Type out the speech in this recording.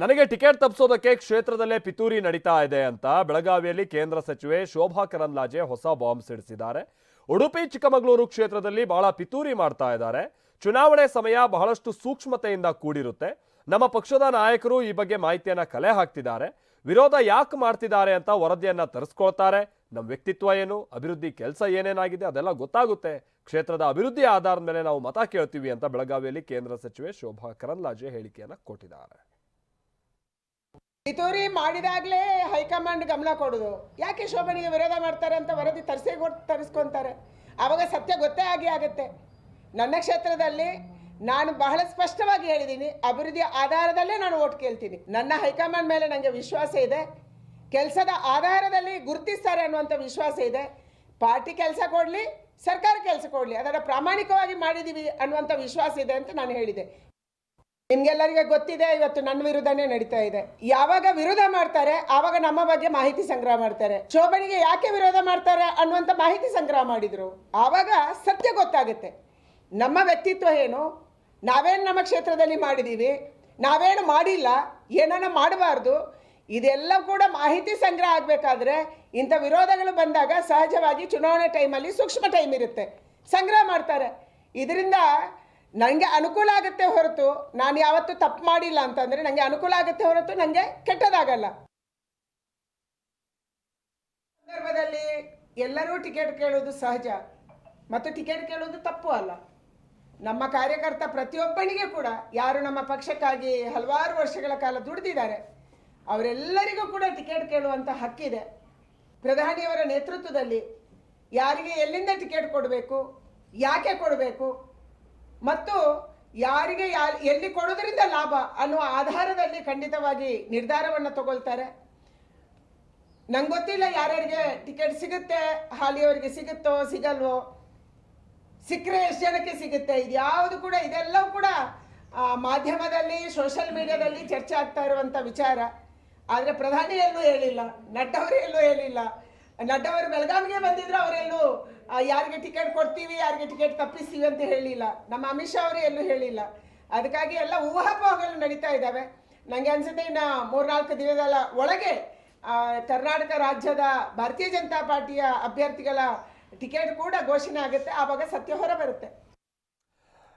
ನನಗೆ ಟಿಕೆಟ್ ತಪ್ಪಿಸೋದಕ್ಕೆ ಕ್ಷೇತ್ರದಲ್ಲೇ ಪಿತೂರಿ ನಡೀತಾ ಇದೆ ಅಂತ ಬೆಳಗಾವಿಯಲ್ಲಿ ಕೇಂದ್ರ ಸಚಿವೆ ಶೋಭಾ ಕರಂದ್ಲಾಜೆ ಹೊಸ ಬಾಂಬ್ ಸಿಡಿಸಿದ್ದಾರೆ. ಉಡುಪಿ, ಚಿಕ್ಕಮಗಳೂರು ಕ್ಷೇತ್ರದಲ್ಲಿ ಬಹಳ ಪಿತೂರಿ ಮಾಡ್ತಾ ಇದ್ದಾರೆ. ಚುನಾವಣೆ ಸಮಯ ಬಹಳಷ್ಟು ಸೂಕ್ಷ್ಮತೆಯಿಂದ ಕೂಡಿರುತ್ತೆ. ನಮ್ಮ ಪಕ್ಷದ ನಾಯಕರು ಈ ಬಗ್ಗೆ ಮಾಹಿತಿಯನ್ನ ಕಲೆ ಹಾಕ್ತಿದ್ದಾರೆ. ವಿರೋಧ ಯಾಕೆ ಮಾಡ್ತಿದ್ದಾರೆ ಅಂತ ವರದಿಯನ್ನ ತರಿಸ್ಕೊಳ್ತಾರೆ. ನಮ್ಮ ವ್ಯಕ್ತಿತ್ವ ಏನು, ಅಭಿವೃದ್ಧಿ ಕೆಲಸ ಏನೇನಾಗಿದೆ ಅದೆಲ್ಲ ಗೊತ್ತಾಗುತ್ತೆ. ಕ್ಷೇತ್ರದ ಅಭಿವೃದ್ಧಿ ಆಧಾರದ ಮೇಲೆ ನಾವು ಮತ ಕೇಳ್ತೀವಿ ಅಂತ ಬೆಳಗಾವಿಯಲ್ಲಿ ಕೇಂದ್ರ ಸಚಿವೆ ಶೋಭಾ ಕರಂದ್ಲಾಜೆ ಹೇಳಿಕೆಯನ್ನು ಕೊಟ್ಟಿದ್ದಾರೆ. ಪಿತೂರಿ ಮಾಡಿದಾಗಲೇ ಹೈಕಮಾಂಡ್ ಗಮನ ಕೊಡೋದು. ಯಾಕೆ ಶೋಭನಿಗೆ ವಿರೋಧ ಮಾಡ್ತಾರೆ ಅಂತ ವರದಿ ತರಿಸೇ ತರಿಸ್ಕೊತಾರೆ? ಆವಾಗ ಸತ್ಯ ಗೊತ್ತೇ ಆಗಿ ಆಗುತ್ತೆ. ನನ್ನ ಕ್ಷೇತ್ರದಲ್ಲಿ ನಾನು ಬಹಳ ಸ್ಪಷ್ಟವಾಗಿ ಹೇಳಿದ್ದೀನಿ ಅಭಿವೃದ್ಧಿ ಆಧಾರದಲ್ಲೇ ನಾನು ಓಟ್ ಕೇಳ್ತೀನಿ. ನನ್ನ ಹೈಕಮಾಂಡ್ ಮೇಲೆ ನನಗೆ ವಿಶ್ವಾಸ ಇದೆ. ಕೆಲಸದ ಆಧಾರದಲ್ಲಿ ಗುರುತಿಸ್ತಾರೆ ಅನ್ನುವಂಥ ವಿಶ್ವಾಸ ಇದೆ. ಪಾರ್ಟಿ ಕೆಲಸ ಕೊಡಲಿ, ಸರ್ಕಾರ ಕೆಲಸ ಕೊಡಲಿ ಅದನ್ನು ಪ್ರಾಮಾಣಿಕವಾಗಿ ಮಾಡಿದ್ದೀವಿ ಅನ್ನುವಂಥ ವಿಶ್ವಾಸ ಇದೆ ಅಂತ ನಾನು ಹೇಳಿದೆ. ನಿಮ್ಗೆಲ್ಲರಿಗೆ ಗೊತ್ತಿದೆ, ಇವತ್ತು ನನ್ನ ವಿರುದ್ಧನೇ ನಡೀತಾ ಇದೆ. ಯಾವಾಗ ವಿರೋಧ ಮಾಡ್ತಾರೆ, ಆವಾಗ ನಮ್ಮ ಬಗ್ಗೆ ಮಾಹಿತಿ ಸಂಗ್ರಹ ಮಾಡ್ತಾರೆ. ಶೋಭನಿಗೆ ಯಾಕೆ ವಿರೋಧ ಮಾಡ್ತಾರೆ ಅನ್ನುವಂಥ ಮಾಹಿತಿ ಸಂಗ್ರಹ ಮಾಡಿದ್ರು. ಆವಾಗ ಸತ್ಯ ಗೊತ್ತಾಗುತ್ತೆ. ನಮ್ಮ ವ್ಯಕ್ತಿತ್ವ ಏನು? ನಾವೇನು ನಮ್ಮ ಕ್ಷೇತ್ರದಲ್ಲಿ ಮಾಡಿದ್ದೀವಿ ನಾವೇನು ಮಾಡಿಲ್ಲ? ಏನನ್ನ ಮಾಡಬಾರ್ದು? ಇದೆಲ್ಲ ಕೂಡ ಮಾಹಿತಿ ಸಂಗ್ರಹ ಆಗಬೇಕಾದ್ರೆ ಇಂಥ ವಿರೋಧಗಳು ಬಂದಾಗ ಸಹಜವಾಗಿ ಚುನಾವಣೆ ಟೈಮಲ್ಲಿ ಸೂಕ್ಷ್ಮ ಟೈಮ್ ಇರುತ್ತೆ. ಸಂಗ್ರಹ ಮಾಡ್ತಾರೆ. ಇದರಿಂದ ನನಗೆ ಅನುಕೂಲ ಆಗುತ್ತೆ ಹೊರತು ನಾನು ಯಾವತ್ತೂ ತಪ್ಪು ಮಾಡಿಲ್ಲ ಅಂತಂದರೆ ನನಗೆ ಅನುಕೂಲ ಆಗುತ್ತೆ ಹೊರತು ನನಗೆ ಕೆಟ್ಟದಾಗಲ್ಲ. ಸಂದರ್ಭದಲ್ಲಿ ಎಲ್ಲರೂ ಟಿಕೆಟ್ ಕೇಳೋದು ಸಹಜ ಮತ್ತು ಟಿಕೆಟ್ ಕೇಳೋದು ತಪ್ಪು ಅಲ್ಲ. ನಮ್ಮ ಕಾರ್ಯಕರ್ತ ಪ್ರತಿಯೊಬ್ಬನಿಗೆ ಕೂಡ ಯಾರು ನಮ್ಮ ಪಕ್ಷಕ್ಕಾಗಿ ಹಲವಾರು ವರ್ಷಗಳ ಕಾಲ ದುಡಿದಿದ್ದಾರೆ, ಅವರೆಲ್ಲರಿಗೂ ಕೂಡ ಟಿಕೆಟ್ ಕೇಳುವಂಥ ಹಕ್ಕಿದೆ. ಪ್ರಧಾನಿಯವರ ನೇತೃತ್ವದಲ್ಲಿ ಯಾರಿಗೆ ಎಲ್ಲಿಂದ ಟಿಕೆಟ್ ಕೊಡಬೇಕು, ಯಾಕೆ ಕೊಡಬೇಕು ಮತ್ತು ಯಾರಿಗೆ ಎಲ್ಲಿ ಕೊಡೋದ್ರಿಂದ ಲಾಭ ಅನ್ನುವ ಆಧಾರದಲ್ಲಿ ಖಂಡಿತವಾಗಿ ನಿರ್ಧಾರವನ್ನು ತಗೊಳ್ತಾರೆ. ನಂಗೆ ಗೊತ್ತಿಲ್ಲ ಯಾರ್ಯಾರಿಗೆ ಟಿಕೆಟ್ ಸಿಗುತ್ತೆ, ಹಾಲಿಯವರಿಗೆ ಸಿಗುತ್ತೋ, ಸಿಗಲ್ವೋ. ಸಿಕ್ಕರೆ ಎಷ್ಟು ಜನಕ್ಕೆ ಸಿಗುತ್ತೆ? ಇದ್ಯಾವುದು ಕೂಡ, ಇದೆಲ್ಲವೂ ಕೂಡ ಮಾಧ್ಯಮದಲ್ಲಿ ಸೋಷಲ್ ಮೀಡಿಯಾದಲ್ಲಿ ಚರ್ಚೆ ಆಗ್ತಾ ಇರುವಂಥ ವಿಚಾರ. ಆದರೆ ಪ್ರಧಾನಿ ಎಲ್ಲೂ ಹೇಳಿಲ್ಲ ನಡ್ಡವರು ಎಲ್ಲೂ ಹೇಳಿಲ್ಲ. ನಡ್ಡವರು ಬೆಳಗಾವಿಗೆ ಬಂದಿದ್ರು ಅವರೆಲ್ಲೂ ಯಾರಿಗೆ ಟಿಕೆಟ್ ಕೊಡ್ತೀವಿ, ಯಾರಿಗೆ ಟಿಕೆಟ್ ತಪ್ಪಿಸ್ತೀವಿ ಅಂತ ಹೇಳಿಲ್ಲ. ನಮ್ಮ ಅಮಿತ್ ಶಾ ಅವರು ಎಲ್ಲೂ ಹೇಳಿಲ್ಲ. ಅದಕ್ಕಾಗಿ ಎಲ್ಲ ಊಹಾಪೋಹಗಳು ನಡೀತಾ ಇದ್ದಾವೆ. ನನಗೆ ಅನ್ಸುತ್ತೆ ಇನ್ನು ಮೂರ್ನಾಲ್ಕು ದಿನಗಳ ಒಳಗೆ ಕರ್ನಾಟಕ ರಾಜ್ಯದ ಭಾರತೀಯ ಜನತಾ ಪಾರ್ಟಿಯ ಅಭ್ಯರ್ಥಿಗಳ ಟಿಕೆಟ್ ಕೂಡ ಘೋಷಣೆ ಆಗುತ್ತೆ. ಆವಾಗ ಸತ್ಯ ಹೊರ ಬರುತ್ತೆ.